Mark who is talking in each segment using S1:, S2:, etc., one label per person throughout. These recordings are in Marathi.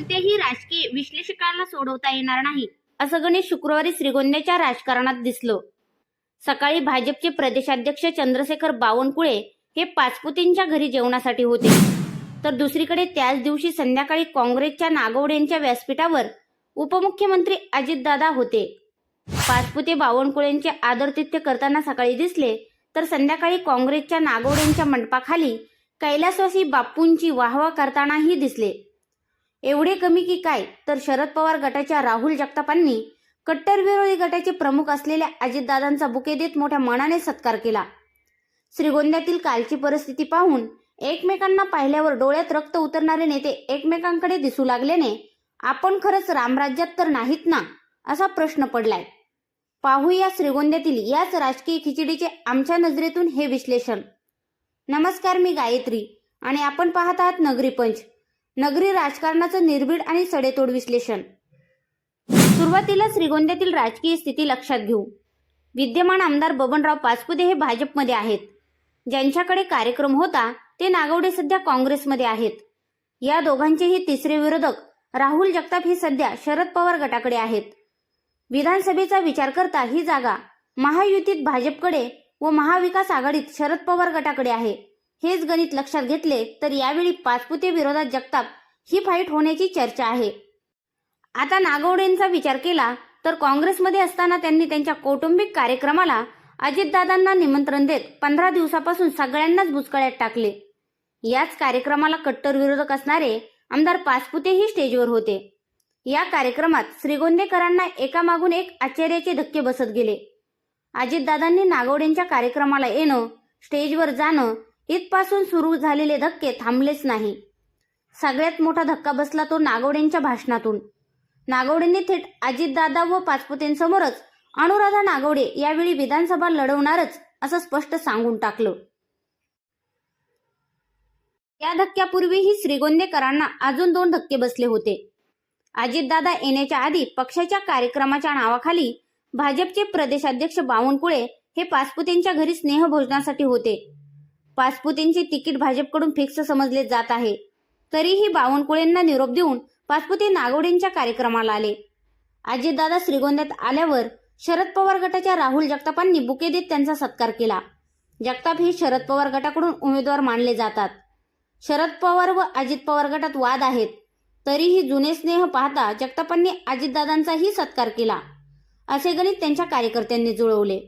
S1: कोणत्याही राजकीय विश्लेषकाला सोडवता येणार नाही असं गणित शुक्रवारी श्रीगोंद्याच्या राजकारणात दिसलं. सकाळी भाजपचे प्रदेशाध्यक्ष चंद्रशेखर बावनकुळे हे पाचपुतींच्या घरी जेवणासाठी होते. तर दुसरीकडे त्याच दिवशी संध्याकाळी काँग्रेसच्या नागवडेंच्या व्यासपीठावर उपमुख्यमंत्री अजितदादा होते. पाचपुते बावनकुळेंचे आदरतिथ्य करताना सकाळी दिसले तर संध्याकाळी काँग्रेसच्या नागवडेंच्या मंडपाखाली कैलासवासी बापूंची वाहवा करतानाही दिसले. एवढे कमी की काय? तर शरद पवार गटाच्या राहुल जगतापांनी कट्टर विरोधी गटाचे प्रमुख असलेल्या अजितदादांचा बुके देत मोठ्या मनाने सत्कार केला. श्रीगोंद्यातील कालची परिस्थिती पाहून एकमेकांना पाहिल्यावर डोळ्यात रक्त उतरणारे नेते एकमेकांकडे दिसू लागल्याने आपण खरंच रामराज्यात तर नाहीत ना? असा प्रश्न पडलाय. पाहूया श्रीगोंद्यातील याच राजकीय खिचडीचे आमच्या नजरेतून हे विश्लेषण. नमस्कार मी गायत्री आणि आपण पाहत आहात नगरी पंच. नगरी राजकारणाचं निर्भीड आणि सडेतोड विश्लेषण. सुरुवातीला श्रीगोंद्यातील राजकीय स्थिती लक्षात घेऊ. विद्यमान आमदार बबनराव पाचपुते हे भाजपमध्ये आहेत. ज्यांच्याकडे कार्यक्रम होता ते नागवडे सध्या काँग्रेसमध्ये आहेत. या दोघांचेही तिसरे विरोधक राहुल जगताप ही सध्या शरद पवार गटाकडे आहेत. विधानसभेचा विचार करता ही जागा महायुतीत भाजपकडे व महाविकास आघाडीत शरद पवार गटाकडे आहे. हेच गणित लक्षात घेतले तर यावेळी पाचपुते विरोधात जगताप ही फाईट होण्याची चर्चा आहे. आता नागवडेंचा विचार केला तर काँग्रेसमध्ये असताना त्यांनी त्यांच्या कौटुंबिक कार्यक्रमाला अजितदादांना निमंत्रण देत पंधरा दिवसापासून सगळ्यांनाच बुचकळ्यात टाकले. याच कार्यक्रमाला कट्टर विरोधक असणारे आमदार पाचपुतेही स्टेजवर होते. या कार्यक्रमात श्रीगोंदेकरांना एकामागून एक आश्चर्याचे धक्के बसत गेले. अजितदादांनी नागवडेंच्या कार्यक्रमाला येणं स्टेजवर जाणं इथपासून सुरू झालेले धक्के थांबलेच नाही. सगळ्यात मोठा धक्का बसला तो नागवडेंच्या भाषणातून. नागवडेंनी थेट अजितदादा व पाचपुतेंसमोरच अनुराधा नागवडे यावेळी विधानसभा लढवणारच असं स्पष्ट सांगून टाकलं. या धक्क्यापूर्वीही श्रीगोंदेकरांना अजून दोन धक्के बसले होते. अजितदादा येण्याच्या आधी पक्षाच्या कार्यक्रमाच्या नावाखाली भाजपचे प्रदेशाध्यक्ष बावनकुळे हे पाचपुतेंच्या घरी स्नेहभोजनासाठी होते. पाचपुतेंचे तिकीट भाजपकडून फिक्स समजले जात आहे. तरीही बावनकुळेंना निरोप देऊन पाचपुते नागवडेंच्या कार्यक्रमाला आले. अजितदादा श्रीगोंद्यात आल्यावर शरद पवार गटाच्या राहुल जगतापांनी बुके देत त्यांचा सत्कार केला. जगताप हे शरद पवार गटाकडून उमेदवार मानले जातात. शरद पवार व अजित पवार गटात वाद आहेत. तरीही जुने स्नेह पाहता जगतापांनी अजितदादांचाही सत्कार केला. असे गणित त्यांच्या कार्यकर्त्यांनी जुळवले.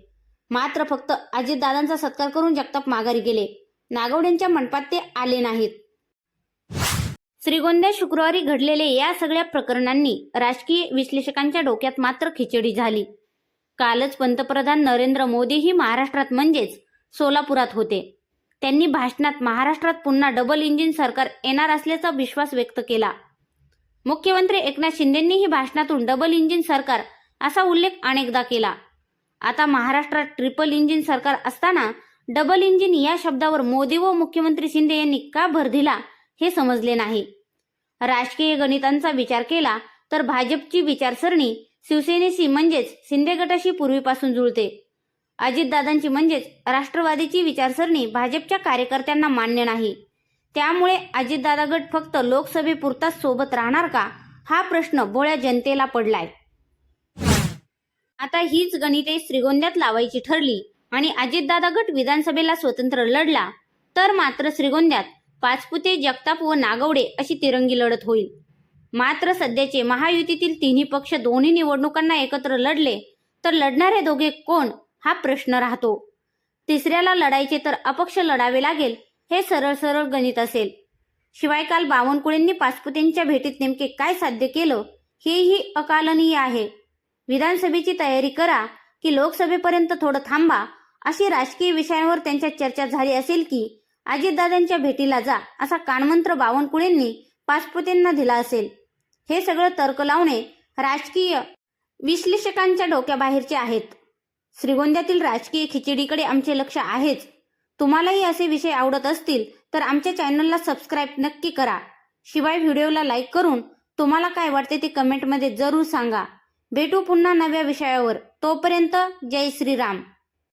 S1: मात्र फक्त अजितदादांचा सत्कार करून जगताप माघारी गेले. नागवडेंच्या मंडपात ते आले नाहीत. श्रीगोंद्या शुक्रवारी घडलेल्या या सगळ्या प्रकरणांनी राजकीय विश्लेषकांच्या डोक्यात मात्र खिचडी झाली. कालच पंतप्रधान नरेंद्र मोदीही महाराष्ट्रात म्हणजेच सोलापुरात होते. त्यांनी भाषणात महाराष्ट्रात पुन्हा डबल इंजिन सरकार येणार असल्याचा विश्वास व्यक्त केला. मुख्यमंत्री एकनाथ शिंदेंनीही भाषणातून डबल इंजिन सरकार असा उल्लेख अनेकदा केला. आता महाराष्ट्रात ट्रिपल इंजिन सरकार असताना डबल इंजिन या शब्दावर मोदी व मुख्यमंत्री शिंदे यांनी का भर दिला हे समजले नाही. राजकीय गणितांचा विचार केला तर भाजपची विचारसरणी शिवसेनेशी म्हणजेच शिंदे गटाशी पूर्वीपासून जुळते. अजितदादांची म्हणजेच राष्ट्रवादीची विचारसरणी भाजपच्या कार्यकर्त्यांना मान्य नाही. त्यामुळे अजितदादा गट फक्त लोकसभेपुरताच सोबत राहणार का? हा प्रश्न भोळ्या जनतेला पडलाय. आता हीच गणिते श्रीगोंद्यात लावायची ठरली. आणि अजितदादा गट विधानसभेला स्वतंत्र लढला तर मात्र श्रीगोंद्यात पाचपुते जगताप व नागवडे अशी तिरंगी लढत होईल. मात्र सध्याचे महायुतीतील तिन्ही पक्ष दोन्ही निवडणुकांना एकत्र लढले तर लढणारे दोघे कोण हा प्रश्न राहतो. तिसऱ्याला लढायचे तर अपक्ष लढावे लागेल हे सरळ सरळ गणित असेल. शिवाय काल बावनकुळेंनी पाचपुतेंच्या भेटीत नेमके काय साध्य केलं हेही अकालनीय आहे. विधानसभेची तयारी करा की लोकसभेपर्यंत थोडं थांबा अशी राजकीय विषयांवर त्यांच्या चर्चा झाली असेल की अजितदादांच्या भेटीला जा असा कानमंत्र बावनकुळेंनी पाचपुतेंना दिला असेल. हे सगळं तर्क लावणे राजकीय विश्लेषकांच्या डोक्याबाहेरचे आहेत. श्रीगोंद्यातील राजकीय खिचडीकडे आमचे लक्ष आहेच. तुम्हालाही असे विषय आवडत असतील तर आमच्या चॅनलला सबस्क्राईब नक्की करा. शिवाय व्हिडिओला लाईक करून तुम्हाला काय वाटते ते कमेंटमध्ये जरूर सांगा. भेटू पुन्हा नव्या विषयावर. तोपर्यंत जय श्रीराम.